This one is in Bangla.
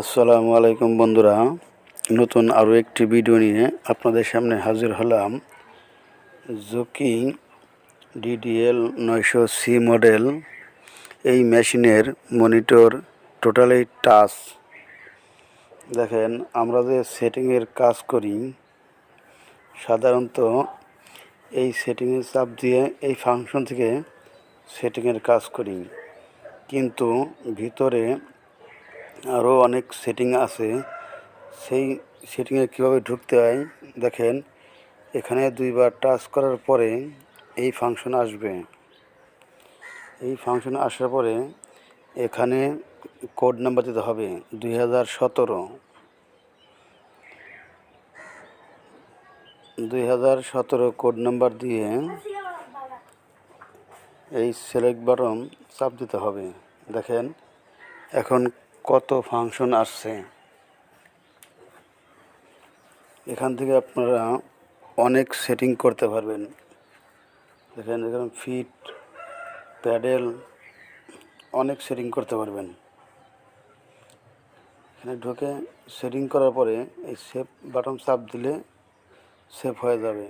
আসসালামু আলাইকুম বন্ধুরা। নতুন আরও একটি ভিডিও নিয়ে আপনাদের সামনে হাজির হলাম। জোকি ডিডিএল নয়শো সি মডেল এই মেশিনের মনিটর টোটালি টাচ দেখেন, আমরা যে সেটিংয়ের কাজ করি, সাধারণত এই সেটিংয়ের চাপ দিয়ে এই ফাংশন থেকে সেটিংয়ের কাজ করি। কিন্তু ভিতরে আরও অনেক সেটিং আছে। সেই সেটিংয়ে কীভাবে ঢুকতে হয়, দেখেন, এখানে দুইবার টাচ করার পরে এই ফাংশন আসবে। এই ফাংশন আসার পরে এখানে কোড নাম্বার দিতে হবে দুই হাজার সতেরো। দুই হাজার সতেরো কোড নাম্বার দিয়ে এই সিলেক্ট বাটন চাপ দিতে হবে। দেখেন, এখন কত ফাংশন আসছে। এখান থেকে আপনারা অনেক সেটিং করতে পারবেন। দেখেন, এখানে ফিট, প্যাডেল, অনেক সেটিং করতে পারবেন। এখানে ঢুকে সেটিং করার পরে এই সেভ বাটন চাপ দিলে সেভ হয়ে যাবে।